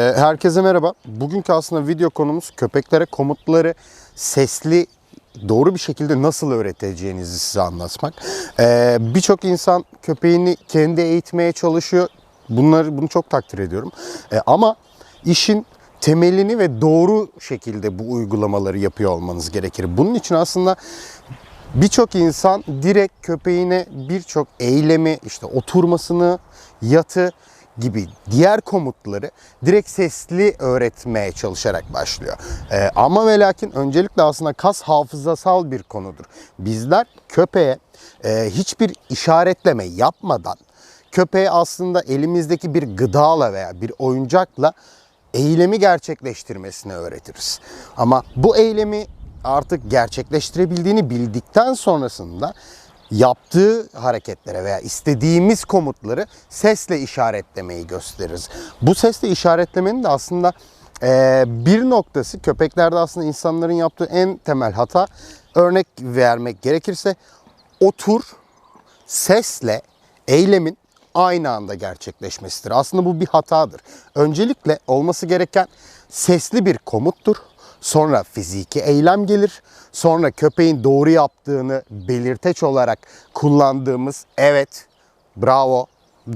Ee, Herkese merhaba. Bugünkü aslında video konumuz köpeklere komutları sesli doğru bir şekilde nasıl öğreteceğinizi size anlatmak. Ee, Birçok insan köpeğini kendi eğitmeye çalışıyor. Bunları bunu çok takdir ediyorum. Ee, ama işin temelini ve doğru şekilde bu uygulamaları yapıyor olmanız gerekir. Bunun için aslında Birçok insan direkt köpeğine birçok eylemi, işte oturmasını, yatı gibi diğer komutları direkt sesli öğretmeye çalışarak başlıyor. Ee, ama ve lakin öncelikle aslında kas hafızasal bir konudur. Bizler köpeğe e, hiçbir işaretleme yapmadan köpeğe aslında elimizdeki bir gıdayla veya bir oyuncakla eylemi gerçekleştirmesini öğretiriz. Ama bu eylemi artık gerçekleştirebildiğini bildikten sonrasında yaptığı hareketlere veya istediğimiz komutları sesle işaretlemeyi gösteririz. Bu sesle işaretlemenin de aslında eee, bir noktası köpeklerde aslında insanların yaptığı en temel hata örnek vermek gerekirse otur sesle eylemin aynı anda gerçekleşmesidir. Aslında bu bir hatadır. Öncelikle olması gereken sesli bir komuttur. Sonra fiziki eylem gelir. Sonra köpeğin doğru yaptığını belirteç olarak kullandığımız evet, bravo,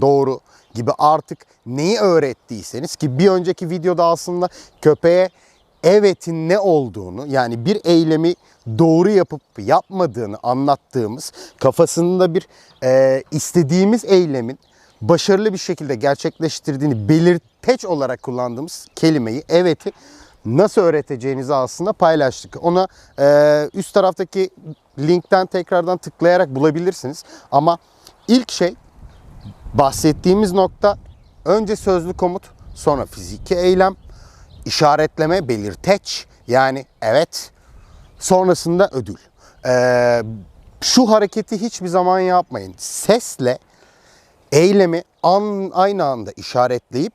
doğru gibi artık neyi öğrettiyseniz ki bir önceki videoda aslında köpeğe evetin ne olduğunu yani bir eylemi doğru yapıp yapmadığını anlattığımız kafasında bir e, istediğimiz eylemin başarılı bir şekilde gerçekleştirdiğini belirteç olarak kullandığımız kelimeyi eveti nasıl öğreteceğinizi aslında paylaştık. Ona e, üst taraftaki linkten tekrardan tıklayarak bulabilirsiniz. Ama ilk şey bahsettiğimiz nokta önce sözlü komut, sonra fiziki eylem, işaretleme, belirteç yani evet, sonrasında ödül. Ee, şu hareketi hiçbir zaman yapmayın. Sesle eylemi an, aynı anda işaretleyip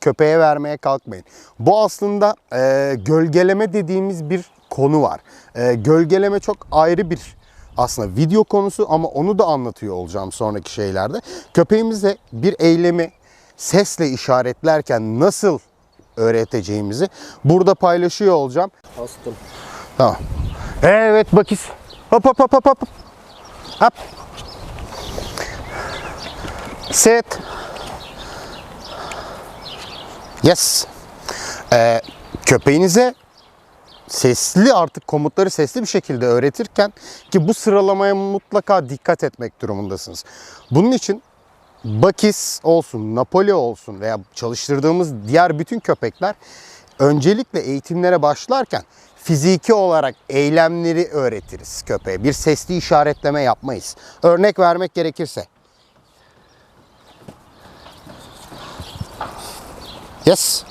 köpeğe vermeye kalkmayın. Bu aslında e, gölgeleme dediğimiz bir konu var. E, gölgeleme çok ayrı bir aslında video konusu ama onu da anlatıyor olacağım sonraki şeylerde. Köpeğimize bir eylemi sesle işaretlerken nasıl öğreteceğimizi burada paylaşıyor olacağım. Astım. Tamam. Evet bakis. Hop hop hop hop hop. Hop. Sit. Yes. Ee, köpeğinize sesli artık komutları sesli bir şekilde öğretirken ki bu sıralamaya mutlaka dikkat etmek durumundasınız. Bunun için Bakis olsun, Napoli olsun veya çalıştırdığımız diğer bütün köpekler öncelikle eğitimlere başlarken fiziki olarak eylemleri öğretiriz köpeğe. Bir sesli işaretleme yapmayız. Örnek vermek gerekirse. Yes.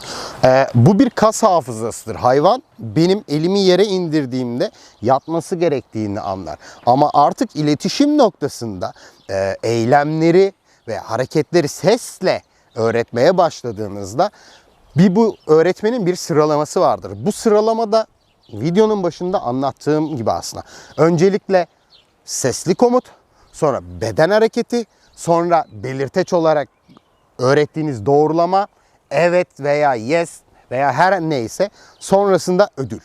Ee, bu bir kas hafızasıdır. Hayvan benim elimi yere indirdiğimde yatması gerektiğini anlar. Ama artık iletişim noktasında e, eylemleri ve hareketleri sesle öğretmeye başladığınızda bir bu öğretmenin bir sıralaması vardır. Bu sıralamada videonun başında anlattığım gibi aslında. Öncelikle sesli komut, sonra beden hareketi, sonra belirteç olarak öğrettiğiniz doğrulama, evet veya yes veya her neyse sonrasında ödül.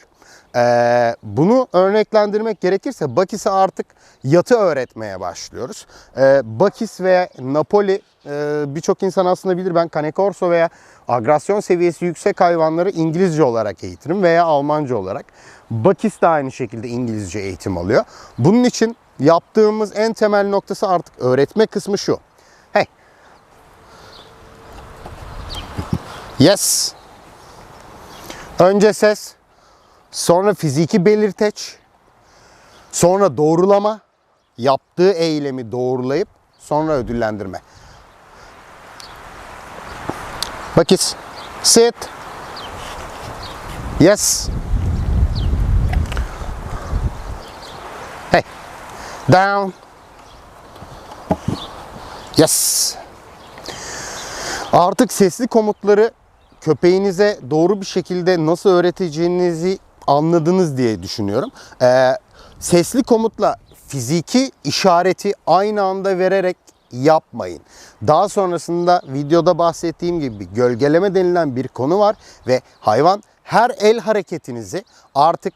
Ee, bunu örneklendirmek gerekirse Bakis'e artık yatı öğretmeye başlıyoruz. Ee, Bakis ve Napoli e, birçok insan aslında bilir ben Cane Corso veya agresyon seviyesi yüksek hayvanları İngilizce olarak eğitirim veya Almanca olarak. Bakis de aynı şekilde İngilizce eğitim alıyor. Bunun için yaptığımız en temel noktası artık öğretme kısmı şu. Hey. Yes. Önce ses, sonra fiziki belirteç, sonra doğrulama, yaptığı eylemi doğrulayıp sonra ödüllendirme. Bakis. Sit. Yes. Hey. Down. Yes. Artık sesli komutları köpeğinize doğru bir şekilde nasıl öğreteceğinizi anladınız diye düşünüyorum. Ee, sesli komutla fiziki işareti aynı anda vererek yapmayın. Daha sonrasında videoda bahsettiğim gibi gölgeleme denilen bir konu var ve hayvan her el hareketinizi artık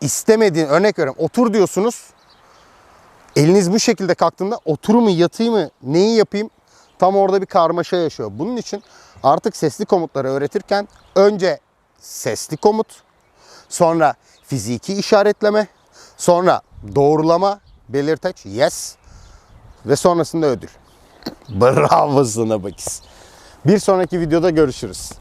istemediğin örnek veriyorum otur diyorsunuz. Eliniz bu şekilde kalktığında otur mu yatayım mı neyi yapayım tam orada bir karmaşa yaşıyor. Bunun için artık sesli komutları öğretirken önce sesli komut sonra fiziki işaretleme sonra doğrulama belirteç yes ve sonrasında ödül. Bravo sana. Bir sonraki videoda görüşürüz.